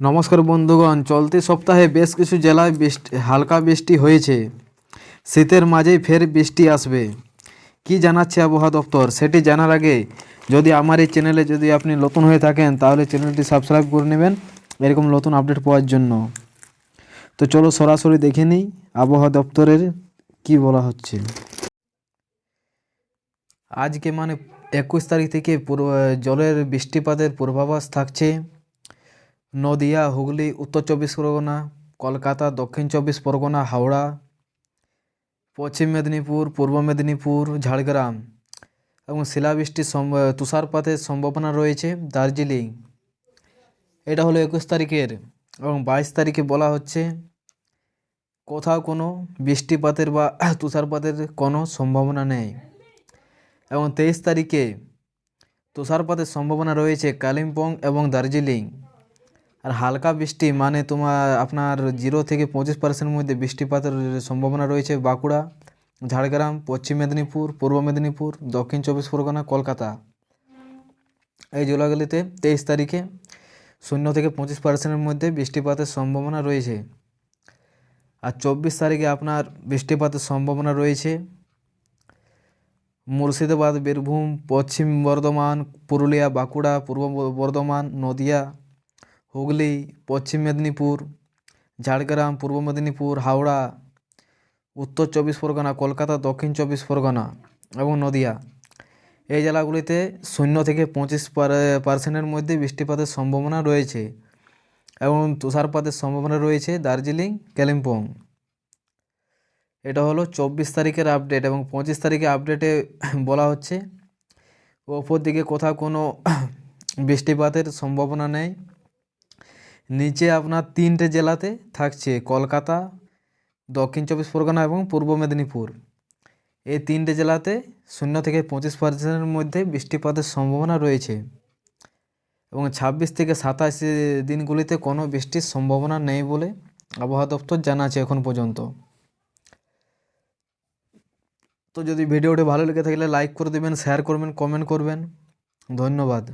নমস্কার বন্ধুগণ, চলতি সপ্তাহে বেশ কিছু জেলায় বৃষ্টি, হালকা বৃষ্টি হয়েছে। শীতের মাঝেই ফের বৃষ্টি আসবে। কি জানাচ্ছে আবহাওয়া দপ্তর? সেটি জানার আগে যদি আমার এই চ্যানেলে যদি আপনি নতুন হয়ে থাকেন, তাহলে চ্যানেলটি সাবস্ক্রাইব করে নেবেন, এরকম নতুন আপডেট পাওয়ার জন্য। তো চলো সরাসরি দেখে নিই আবহাওয়া দপ্তরের কি বলা হচ্ছে। আজকে মানে একুশ তারিখ থেকে জলের বৃষ্টিপাতের পূর্বাভাস থাকছে। নদিয়া, হুগলি, উত্তর চব্বিশ পরগনা, কলকাতা, দক্ষিণ চব্বিশ পরগনা, হাওড়া, পশ্চিম মেদিনীপুর, পূর্ব মেদিনীপুর, ঝাড়গ্রাম এবং শিলাবৃষ্টির তুষারপাতের সম্ভাবনা রয়েছে দার্জিলিং। এটা হলো একুশ তারিখের এবং বাইশ তারিখে বলা হচ্ছে কোথাও কোনো বৃষ্টিপাতের বা তুষারপাতের কোনো সম্ভাবনা নেই এবং তেইশ তারিখে তুষারপাতের সম্ভাবনা রয়েছে কালিম্পং এবং দার্জিলিং। আর হালকা বৃষ্টি মানে তোমার আপনার জিরো থেকে পঁচিশ পার্সেন্টের মধ্যে বৃষ্টিপাতের সম্ভাবনা রয়েছে বাঁকুড়া, ঝাড়গ্রাম, পশ্চিম মেদিনীপুর, পূর্ব মেদিনীপুর, দক্ষিণ চব্বিশ পরগনা, কলকাতা। এই জেলাগুলিতে তেইশ তারিখে শূন্য থেকে পঁচিশ পার্সেন্টের মধ্যে বৃষ্টিপাতের সম্ভাবনা রয়েছে। আর চব্বিশ তারিখে আপনার বৃষ্টিপাতের সম্ভাবনা রয়েছে মুর্শিদাবাদ, বীরভূম, পশ্চিম বর্ধমান, পুরুলিয়া, বাঁকুড়া, পূর্ব বর্ধমান, নদিয়া হুগলি, পশ্চিম মেদিনীপুর, ঝাড়গ্রাম, পূর্ব মেদিনীপুর, হাওড়া, উত্তর চব্বিশ পরগনা, কলকাতা, দক্ষিণ চব্বিশ পরগনা এবং নদিয়া। এই জেলাগুলিতে শূন্য থেকে পঁচিশ পার্সেন্টের মধ্যে বৃষ্টিপাতের সম্ভাবনা রয়েছে এবং তুষারপাতের সম্ভাবনা রয়েছে দার্জিলিং, কালিম্পং। এটা হলো চব্বিশ তারিখের আপডেট এবং পঁচিশ তারিখে আপডেটে বলা হচ্ছে, ওপর দিকে কোথাও কোনো বৃষ্টিপাতের সম্ভাবনা নেই। নিচে আপনার তিনটে জেলাতে থাকছে, কলকাতা, দক্ষিণ চব্বিশ পরগনা এবং পূর্ব মেদিনীপুর। এই তিনটে জেলাতে শূন্য থেকে পঁচিশ পার্সেন্টের মধ্যে বৃষ্টিপাতের সম্ভাবনা রয়েছে এবং ছাব্বিশ থেকে সাতাশ দিনগুলিতে কোনো বৃষ্টির সম্ভাবনা নেই বলে আবহাওয়া দপ্তর জানাচ্ছে এখন পর্যন্ত। তো যদি ভিডিওটি ভালো লেগে থাকলে লাইক করে দেবেন শেয়ার করবেন কমেন্ট করবেন। ধন্যবাদ।